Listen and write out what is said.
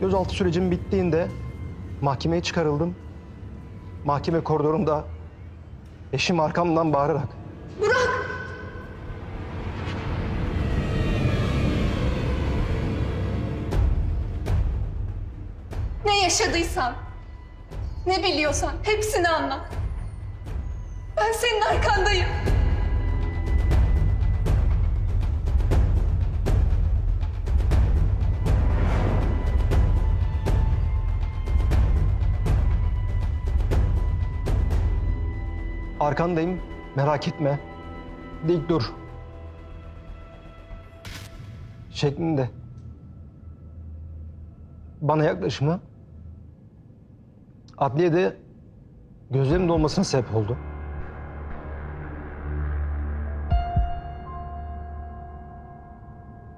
Gözaltı sürecim bittiğinde mahkemeye çıkarıldım. Mahkeme koridorunda eşim arkamdan bağırarak Ne yaşadıysan, ne biliyorsan hepsini anlat. Ben senin arkandayım. Arkandayım merak etme. Dik dur. Şeklinde. Bana yaklaşımı adliyede gözlerim dolmasına sebep oldu.